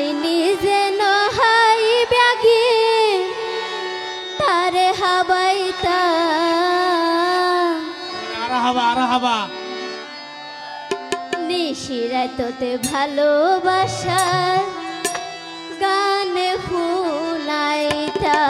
আইলি যেন high baggy তারে হাবাইতা। আর হাবা আর হাবা। নিশিরায় তোতে ভালোবাসার গান ফুলাইতা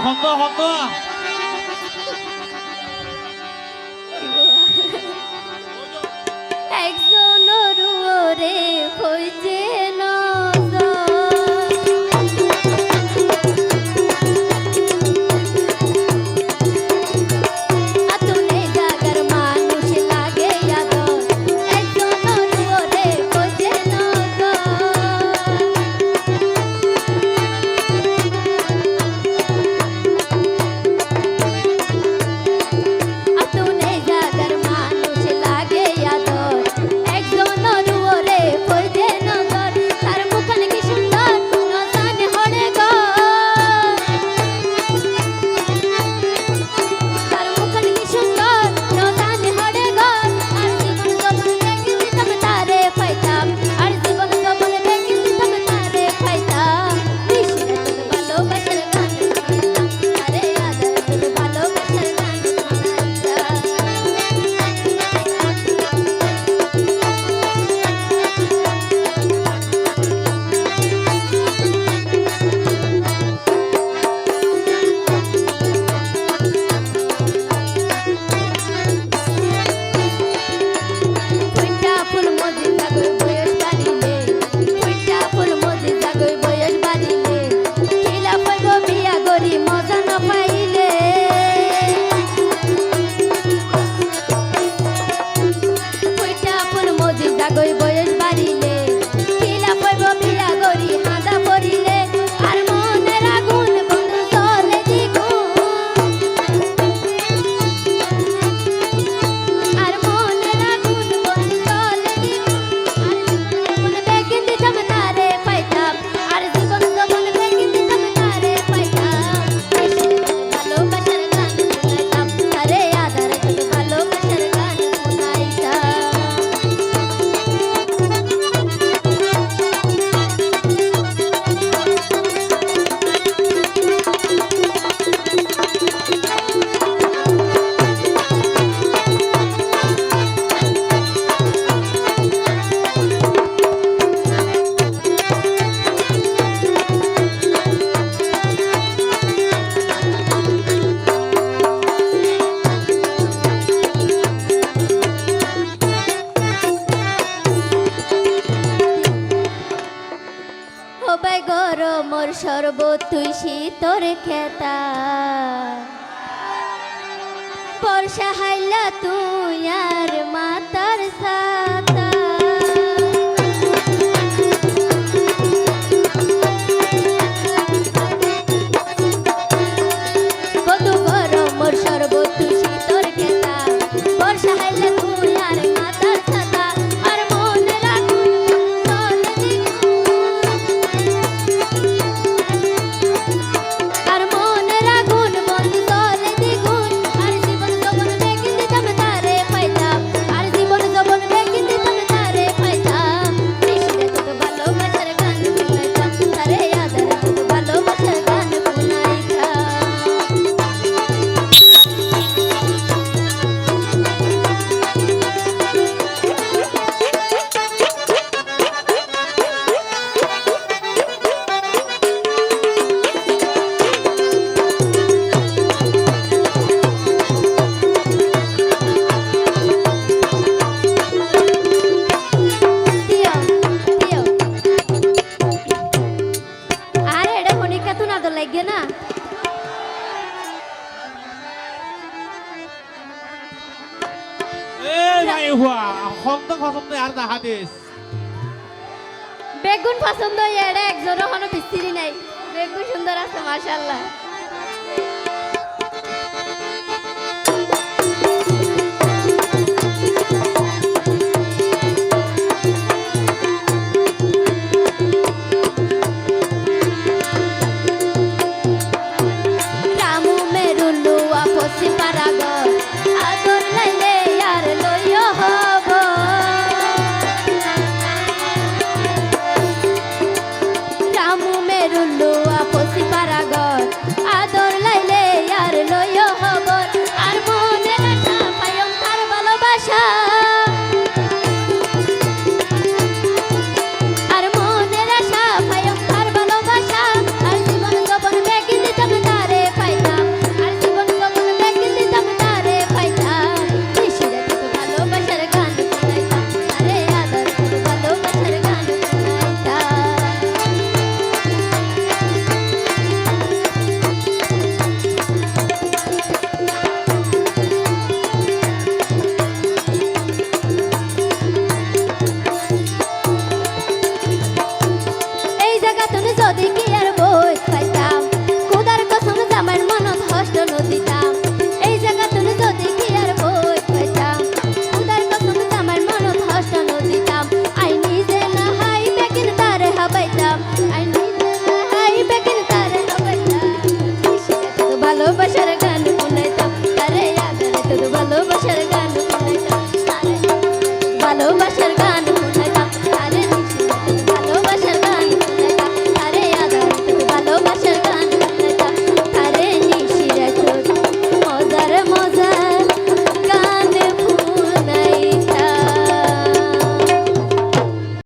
হন্ত হন্ত একজন রুয়রে হইছে শীতর খেতা। বর্ষা হাইলা তুই আর মাতার সাথ। লাগে না? বেগুন পছন্দ এড়ে একজনও কোনো বিস্তিরি নাই। বেগুন সুন্দর আছে মার্শাল্লাহ নদী কি আর বই?